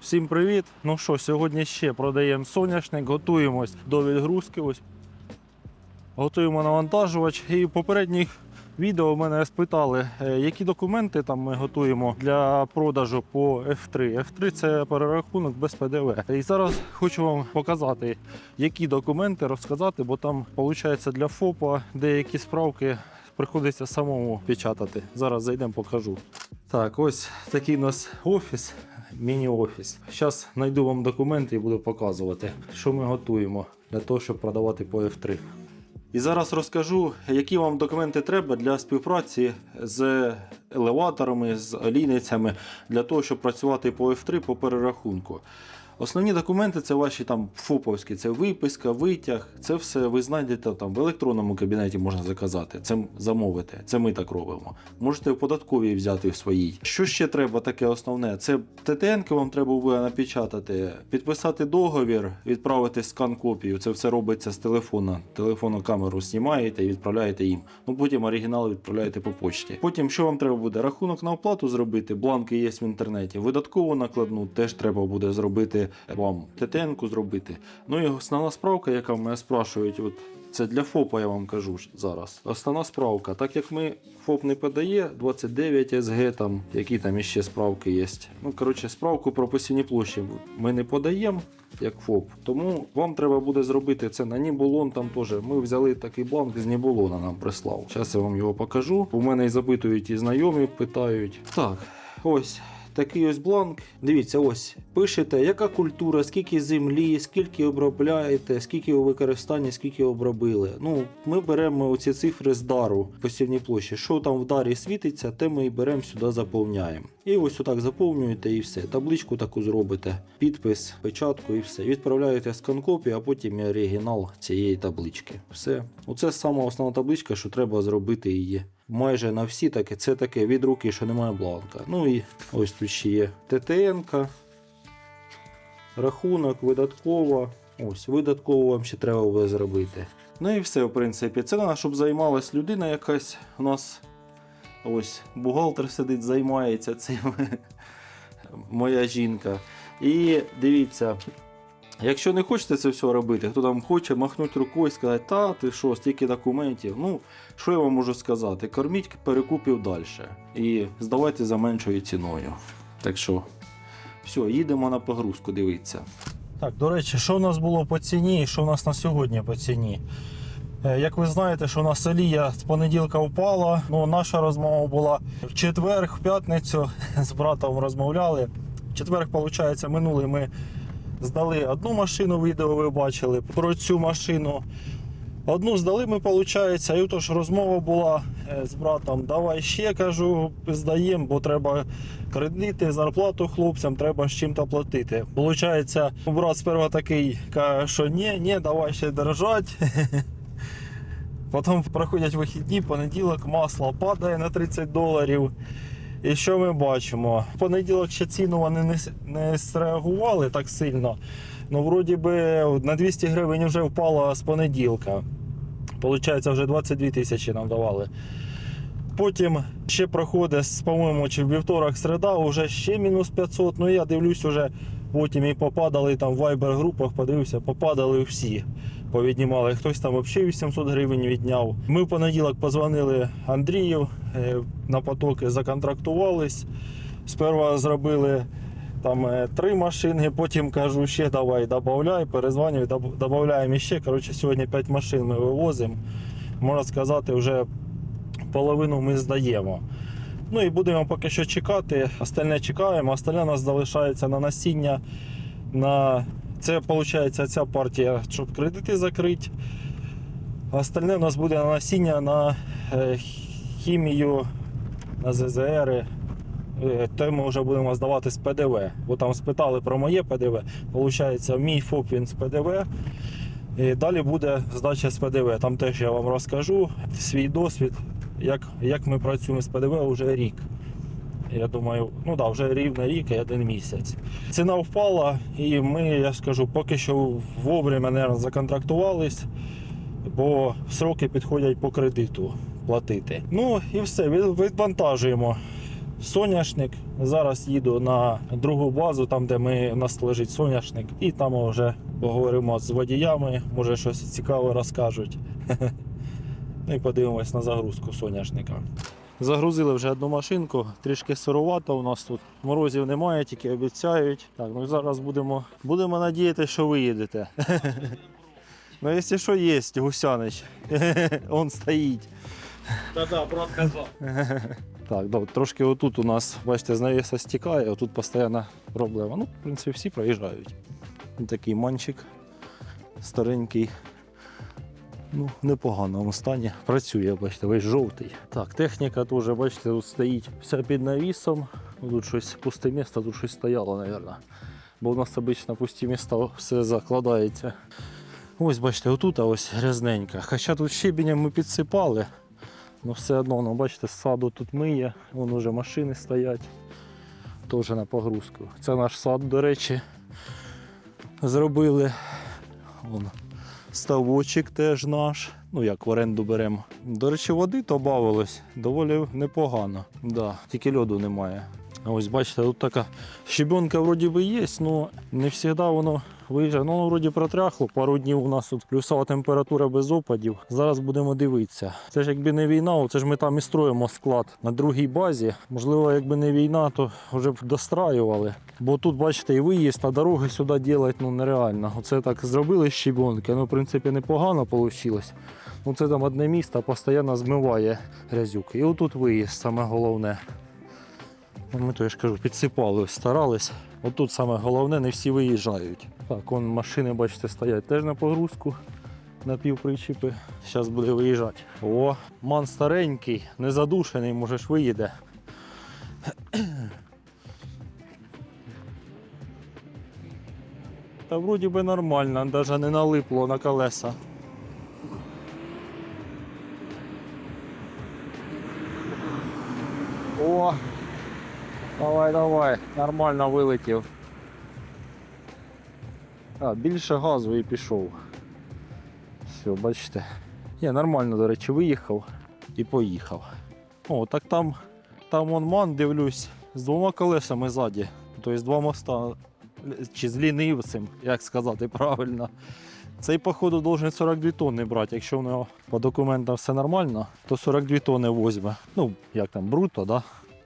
Всім привіт! Ну що, сьогодні ще продаємо соняшник, готуємось до відгрузки. Ось готуємо навантажувач. І в попередніх відео мене спитали, е, які документи там ми готуємо для продажу по F3. F3 це перерахунок без ПДВ. І зараз хочу вам показати, які документи розказати, бо там виходить для ФОПа деякі справки приходиться самому печатати. Зараз зайдемо, покажу. Так, ось такий у нас офіс, міні-офіс. Зараз знайду вам документи і буду показувати, що ми готуємо для того, щоб продавати по F3. І зараз розкажу, які вам документи треба для співпраці з елеваторами, з олійницями, для того, щоб працювати по F3 по перерахунку. Основні документи це ваші там ФОПовські, це виписка, витяг. Це все ви знайдете там в електронному кабінеті можна заказати. Це замовити. Це ми так робимо. Можете в податковій взяти в своїй. Що ще треба таке основне? Це ТТН вам треба буде напечатати, підписати договір, відправити скан копію. Це все робиться з телефона. Телефонну камеру знімаєте і відправляєте їм. Ну потім оригінал відправляєте по почті. Потім що вам треба буде? Рахунок на оплату зробити. Бланки є в інтернеті. Видаткову накладну теж треба буде зробити вам ТТН-ку зробити. Ну і основна справка, яка в мене спрашують, от це для ФОПа, я вам кажу зараз. Основна справка. Так як ми ФОП не подає, 29 СГ, там, які там іще справки є. Ну, коротше, справку про посівні площі ми не подаємо. Як ФОП, тому вам треба буде зробити це на Нібулон. Там теж ми взяли такий бланк з Нібулона, нам прислав. Зараз я вам його покажу. У мене і запитують і знайомі, питають. Так, ось такий ось бланк. Дивіться, ось пишете, яка культура, скільки землі, скільки обробляєте, скільки у використанні, скільки обробили. Ну, ми беремо оці цифри з дару посівні площі. Що там в дарі світиться, те ми і беремо сюди, заповняємо. І ось отак заповнюєте і все. Табличку таку зробите, підпис, печатку і все. Відправляєте скан-копію, а потім і оригінал цієї таблички. Все. Оце сама основна табличка, що треба зробити її майже на всі таке. Це таке від руки, що немає бланка. Ну і ось тут ще є ТТН, рахунок, видаткова. Ось, видатково вам ще треба буде зробити. Ну і все, в принципі. Це треба, щоб займалась людина якась. У нас ось бухгалтер сидить, займається цим. Моя жінка. І дивіться. Якщо не хочете це все робити, хто там хоче махнути рукою і сказати, та ти що, стільки документів. Ну, що я вам можу сказати? Корміть перекупів далі. І здавайте за меншою ціною. Так що, все, їдемо на погрузку, дивіться. Так, до речі, що в нас було по ціні і що в нас на сьогодні по ціні? Е, Як ви знаєте, що у нас олія з понеділка впала. Ну, наша розмова була в четвер, в п'ятницю з братом розмовляли. В четвер, виходить, минулий ми здали одну машину, відео ви бачили про цю машину. Одну здали ми, виходить, і отож розмова була е, з братом. Давай ще кажу, здаємо, бо треба кредити, зарплату хлопцям, треба з чим-то платити. Получається, брат сперва такий каже, що ні, ні, давай ще держать. Потім проходять вихідні, понеділок масло падає на 30 доларів. І що ми бачимо? В понеділок ще ціну вони не, не зреагували так сильно. Ну, вроді би, на 200 гривень вже впало з понеділка. Получається, вже 22 тисячі нам давали. Потім ще проходить, по-моєму, чи в вівторок середа, вже ще мінус 500. Ну я дивлюсь, уже потім і попадали там в Viber групах, подивився, попадали всі. Повіднімали. Хтось там взагалі 800 гривень відняв. Ми в понеділок позвонили Андрію е, на потоки, законтрактувались. Сперва зробили там е, три машини, потім кажу, ще давай додай, перезвонюю, додаємо ще. Коротше, сьогодні 5 машин ми вивозимо. Можна сказати, вже половину ми здаємо. Ну і будемо поки що чекати. Остальне чекаємо, остальне у нас залишається на насіння. На... Це виходить ця партія, щоб кредити закрити. Остальне у нас буде на насіння на е, хімію, на ЗЗР. Е, То ми вже будемо здавати з ПДВ. Бо там спитали про моє ПДВ. Получається, мій ФОП він з ПДВ. І далі буде здача з ПДВ. Там теж я вам розкажу свій досвід, як, як ми працюємо з ПДВ вже рік. Я думаю, ну да, вже рівно рік і один місяць. Ціна впала, і ми, я скажу, поки що вовремя не законтрактувались, бо сроки підходять по кредиту платити. Ну і все, відвантажуємо. соняшник. Зараз їду на другу базу, там де ми, у нас лежить соняшник, і там вже поговоримо з водіями, може щось цікаве розкажуть. Ну і подивимось на загрузку соняшника. Загрузили вже одну машинку, трішки сировато у нас тут. Морозів немає, тільки обіцяють. Так, ну зараз будемо, будемо надіятися, що ви їдете. Ну, якщо що, є, Гусянич. Он стоїть. Та-да, брат казав. Так, да, трошки отут у нас, бачите, з навіса стікає, отут постійна проблема. Ну, в принципі, всі проїжджають. Такий манчик старенький. Ну, в непоганому стані. Працює, бачите, весь жовтий. Так, техніка теж, бачите, тут стоїть вся під навісом. Тут щось пусте місце, тут щось стояло, мабуть. Бо у нас обично пусті міста все закладається. Ось бачите, отут ось грязненька. Хоча тут щебенем ми підсипали. Ну все одно, ну, бачите, саду тут миє, вон уже машини стоять. Теж на погрузку. Це наш сад, до речі, зробили. Вон, ставочок теж наш. Ну як в оренду беремо. До речі, води додавалось доволі непогано. Да, тільки льоду немає. Ось бачите, тут така щебенка вроді би є, але не завжди воно виїжджає. Ну, вроді протряхло, пару днів у нас тут плюсова температура без опадів. Зараз будемо дивитися. Це ж якби не війна, це ж ми там і строїмо склад на другій базі. Можливо, якби не війна, то вже б достраювали. Бо тут, бачите, і виїзд, а дороги сюди робити ну, нереально. Оце так зробили щебенки, ну, в принципі, непогано вийшло. Ну, це там одне місто постійно змиває грязюки. І отут виїзд, саме головне. Ну, Ми то я ж кажу, підсипали, старались. Отут саме головне, не всі виїжджають. Так, вон машини, бачите, стоять теж на погрузку на півпричіпи. Зараз буде виїжджати. О, ман старенький, не задушений, може ж виїде. Та вроді би нормально, навіть не налипло на колеса. О, Давай, давай, нормально вилетів. А, більше газу і пішов. Все, бачите. Я нормально, до речі, виїхав і поїхав. О, так там, там вон ман, дивлюсь, з двома колесами ззаді. Тобто два моста, чи з лінивцем, як сказати правильно. Цей, походу, должен 42 тонни брати. Якщо в нього по документам все нормально, то 42 тонни возьме. Ну, як там, бруто, да?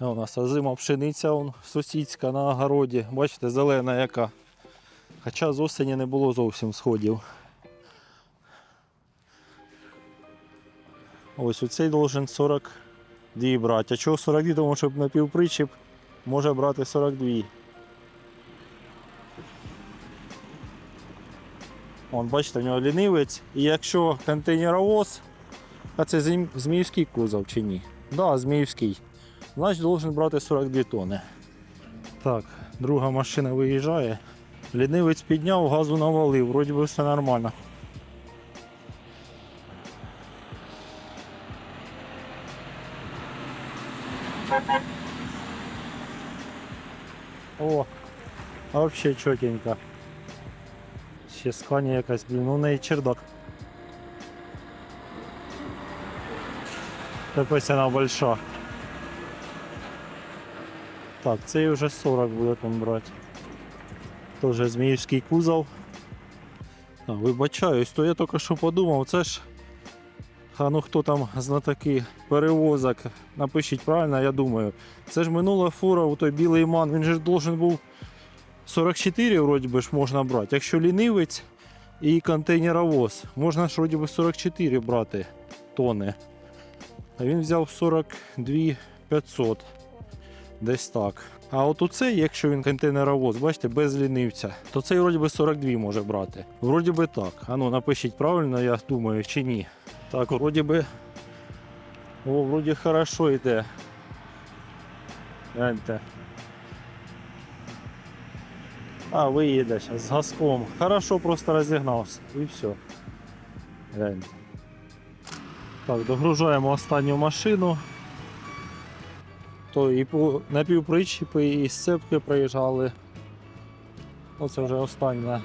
У нас озима пшениця вон, сусідська на огороді. Бачите, зелена яка. Хоча з осені не було зовсім сходів. Ось оцей должен 42 брати. А чого 42? Тому що на півпричіп може брати 42. Вон, бачите, в нього лінивець. І якщо контейнеровоз, а це зміївський кузов чи ні? Так, да, зміївський. Значить, должен брати 42 тонни. Так, друга машина виїжджає. Лінивець підняв, газу навалив, вроді би все нормально. О, вообще чотенько. Ще скані якась, блін, ну в неї чердак. Якось вона большая. Так, цей вже 40 буде там брати. Тоже зміївський кузов. А, вибачаюсь, то я тільки що подумав, це ж. А ну хто там знатоки перевозок, напишіть правильно, я думаю. Це ж минула фура, у той білий ман, він же ж должен був 44 вроді би ж можна брати. Якщо лінивець і контейнеровоз, можна ж вроді би 44 брати тони. А він взяв 42 500. Десь так. А от у цей, якщо він контейнеровоз, бачите, без лінивця, то цей вроді би 42 може брати. Вроді би так. А ну напишіть правильно, я думаю, чи ні. Так, вроді би. О, вроді хорошо йде. Гляньте. А, виїде зараз з газком. Хорошо просто розігнався. І все. Гляньте. Так, догружаємо останню машину. То і по напівпричіпи, і сцепки проїжджали. Оце вже остання.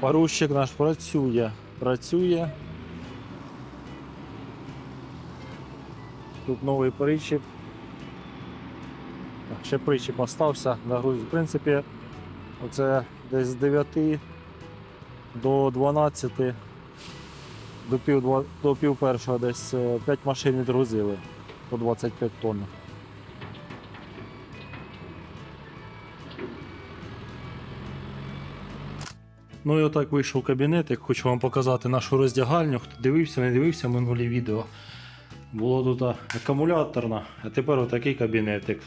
Парущик наш працює. Працює. Тут новий причіп. Ще причіп остався на грузі. В принципі, оце десь з 9 до 12 до пів, до пів першого десь 5 машин відгрузили по 25 тонн. Ну і отак вийшов кабінетик. Хочу вам показати нашу роздягальню. Хто дивився, не дивився минулі відео. Було тут акумуляторна, а тепер отакий кабінетик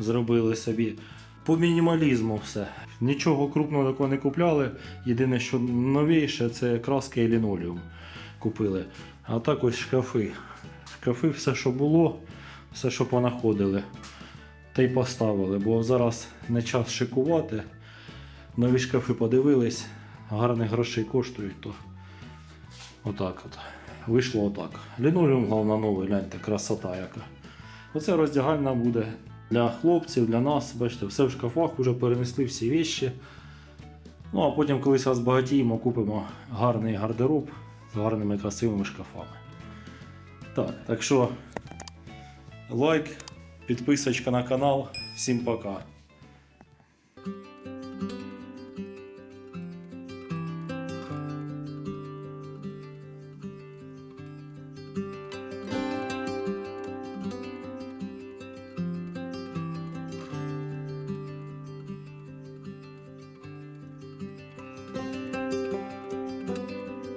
зробили собі. По мінімалізму все. Нічого крупного такого не купляли. Єдине, що новіше, це краски і лінолеум купили. А так ось шкафи. Шкафи, все, що було, все, що понаходили, та й поставили. Бо зараз не час шикувати. Нові шкафи подивились, гарних грошей коштують, то отак от. Вийшло отак. Лінолеум, головне, новий, гляньте, красота яка. Оце роздягальна буде для хлопців, для нас. Бачите, все в шкафах, вже перенесли всі віші. Ну а потім, колись розбагатіємо, купимо гарний гардероб гарними красивими шкафами. Так, так що лайк, підписочка на канал. Всім пока.